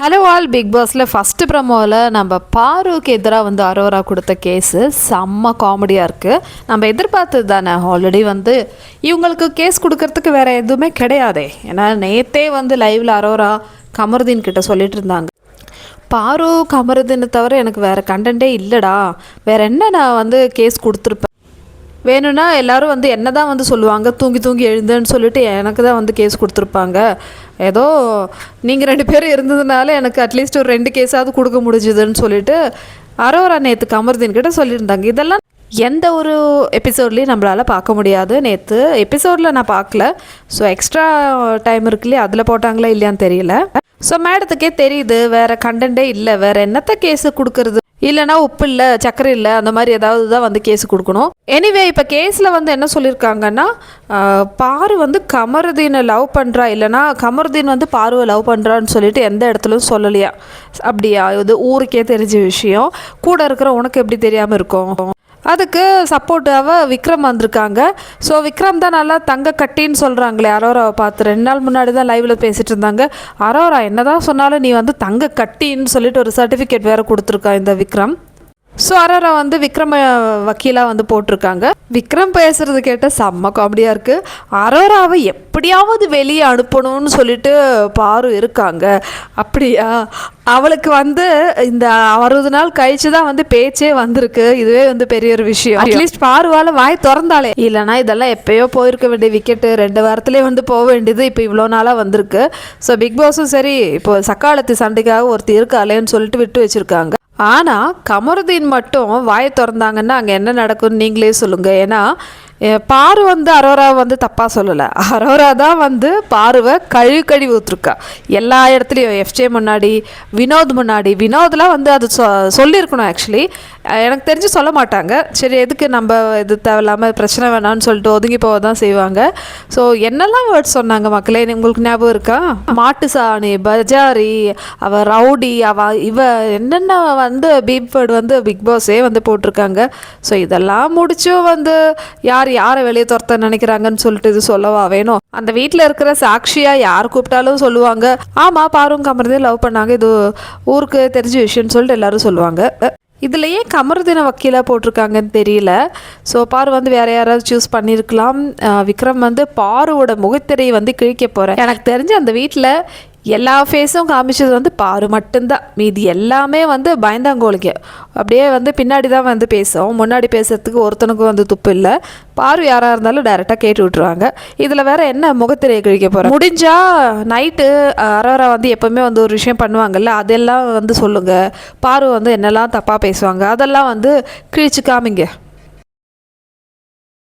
Hello all big பாஸில் first ப்ரமோவில் நம்ம பாருக்கு எதிராக வந்து அரோரா கொடுத்த கேஸு செம்ம காமெடியாக இருக்குது நம்ம எதிர்பார்த்தது தானே ஆல்ரெடி வந்து இவங்களுக்கு கேஸ் கொடுக்கறதுக்கு வேறு எதுவுமே கிடையாதே. ஏன்னா நேத்தே வந்து லைவில் அரோரா கமருதீன் கிட்ட சொல்லிட்டு இருந்தாங்க. பாரு கமருதீனை தவிர எனக்கு வேறு கண்டென்ட்டே இல்லைடா. வேறு என்ன நான் வந்து கேஸ் கொடுத்துருப்பேன்? வேணும்னா எல்லோரும் வந்து என்ன தான் வந்து சொல்லுவாங்க தூங்கி தூங்கி எழுந்துன்னு சொல்லிட்டு எனக்கு தான் வந்து கேஸ் கொடுத்துருப்பாங்க. ஏதோ நீங்கள் ரெண்டு பேரும் இருந்ததுனால எனக்கு அட்லீஸ்ட் ஒரு ரெண்டு கேஸாவது கொடுக்க முடிஞ்சுதுன்னு சொல்லிட்டு அரோரா நேற்று கமர்தீன் கிட்ட சொல்லியிருந்தாங்க. இதெல்லாம் எந்த ஒரு எபிசோட்லேயும் நம்மளால் பார்க்க முடியாது. நேற்று எபிசோடில் நான் பார்க்கல. ஸோ எக்ஸ்ட்ரா டைம் இருக்குல்லையே? அதில் போட்டாங்களா இல்லையான்னு தெரியல. ஸோ மேடத்துக்கே தெரியுது வேறு கண்டென்ட்டே இல்லை. வேறு என்னத்த கேஸு கொடுக்கறது? இல்லைனா உப்பு இல்லை சர்க்கரை இல்லை அந்த மாதிரி ஏதாவது தான் வந்து கேஸ் கொடுக்கணும். எனிவே இப்போ கேஸில் வந்து என்ன சொல்லியிருக்காங்கன்னா பாரு வந்து கமருதீனை லவ் பண்ணுறா இல்லைனா கமருதீன் வந்து பாருவை லவ் பண்ணுறான்னு சொல்லிட்டு எந்த இடத்துலையும் சொல்லலையா? அப்படியா? இது ஊருக்கே தெரிஞ்ச விஷயம். கூட இருக்கிற உனக்கு எப்படி தெரியாமல் இருக்கும்? அதுக்கு சப்போர்ட்டாக விக்ரம் வந்திருக்காங்க. ஸோ விக்ரம் தான் நல்லா தங்க கட்டின்னு சொல்கிறாங்களே அரோராவை பார்த்து. ரெண்டு நாள் முன்னாடி தான் லைவில் பேசிட்டு இருந்தாங்க. அரோரா என்ன தான் சொன்னாலும் நீ வந்து தங்க கட்டின்னு சொல்லிட்டு ஒரு சர்டிஃபிகேட் வேறு கொடுத்துருக்கா இந்த விக்ரம். ஸோ அரோரா வந்து விக்ரம வக்கீலாக வந்து போட்டிருக்காங்க. விக்ரம் பேசுறது கேட்ட செம்ம காமெடியாக இருக்குது அரோராவை எப்படியாவது வெளியே அனுப்பணும்னு சொல்லிட்டு பாரு இருக்காங்க. அப்படியா? அவளுக்கு வந்து இந்த அறுபது நாள் கழிச்சு தான் வந்து பேச்சே வந்திருக்கு. இதுவே வந்து பெரிய ஒரு விஷயம். அட்லீஸ்ட் பாருவால வாய் திறந்தாலே. இல்லைனா இதெல்லாம் எப்பயோ போயிருக்க வேண்டிய விக்கெட்டு ரெண்டு வாரத்துலேயே வந்து போக வேண்டியது இப்போ இவ்வளோ நாளாக வந்திருக்கு. ஸோ பிக் பாஸும் சரி இப்போ சக்காலத்து சண்டைக்காக ஒருத்தர் இருக்காளேன்னு சொல்லிட்டு விட்டு வச்சிருக்காங்க. ஆனால் கமருதீன் மட்டும் வாயை திறந்தாங்கன்னா அங்கே என்ன நடக்கும்னு நீங்களே சொல்லுங்கள் ஏன்னா பாரு வந்து அரோரா வந்து தப்பாக சொல்லலை. அரோரா தான் வந்து பாருவை கழுவி கழுவி ஊற்றுருக்கா எல்லா இடத்துலையும் எஃப்ஜே முன்னாடி வினோத் முன்னாடி வினோத்லாம் வந்து அது சொ சொல்லியிருக்கணும் ஆக்சுவலி எனக்கு தெரிஞ்சு சொல்ல மாட்டாங்க. சரி எதுக்கு நம்ம இது தேவையில்லாமல் பிரச்சனை வேணாம்னு சொல்லிட்டு ஒதுங்கி போக தான் செய்வாங்க. ஸோ என்னெல்லாம் வேர்ட்ஸ் சொன்னாங்க மக்களே? உங்களுக்கு ஞாபகம் இருக்கா? மாட்டு சாணி பஜாரி அவ ரவுடி அவ இவ என்னென்ன வந்து பீப் வேர்டு வந்து பிக் பாஸே வந்து போட்டிருக்காங்க. ஸோ இதெல்லாம் முடிச்சும் வந்து யார் யாரை வெளியே துரத்த நினைக்கிறாங்கன்னு சொல்லிட்டு இது சொல்லவா வேணும்? அந்த வீட்டில் இருக்கிற சாட்சியா யார் கூப்பிட்டாலும் சொல்லுவாங்க. ஆமா பாரும் கமர்தே லவ் பண்ணாங்க. இது ஊருக்கு தெரிஞ்ச விஷயம்னு சொல்லிட்டு எல்லாரும் சொல்லுவாங்க. இதுலயே கமருதின வக்கீலாக போட்டிருக்காங்கன்னு தெரியல. ஸோ பாரு வந்து வேற யாராவது சூஸ் பண்ணியிருக்கலாம் விக்ரம் வந்து பாருவோட முகத்திரையை வந்து கிழிக்க போகிறேன் எனக்கு தெரிஞ்சு அந்த வீட்டில் எல்லா ஃபேஸும் காமிச்சது வந்து பாரு மட்டும்தான். மீதி எல்லாமே வந்து பயந்தாங்கோலிங்க அப்படியே வந்து பின்னாடி தான் வந்து பேசும் முன்னாடி பேசுறதுக்கு ஒருத்தனுக்கும் வந்து துப்பு இல்லை. பாரு யாராக இருந்தாலும் டைரெக்டாக கேட்டு விட்டுருவாங்க. இதில் வேறு என்ன முகத்திரையை கிழிக்க போகிறோம் முடிஞ்சால் நைட்டு அரோரா வந்து எப்போவுமே வந்து ஒரு விஷயம் பண்ணுவாங்கல்ல அதெல்லாம் வந்து சொல்லுங்கள் பாரு வந்து என்னெல்லாம் தப்பாக பேசுவாங்க. அதெல்லாம் வந்து கிழிச்சு காமிங்க.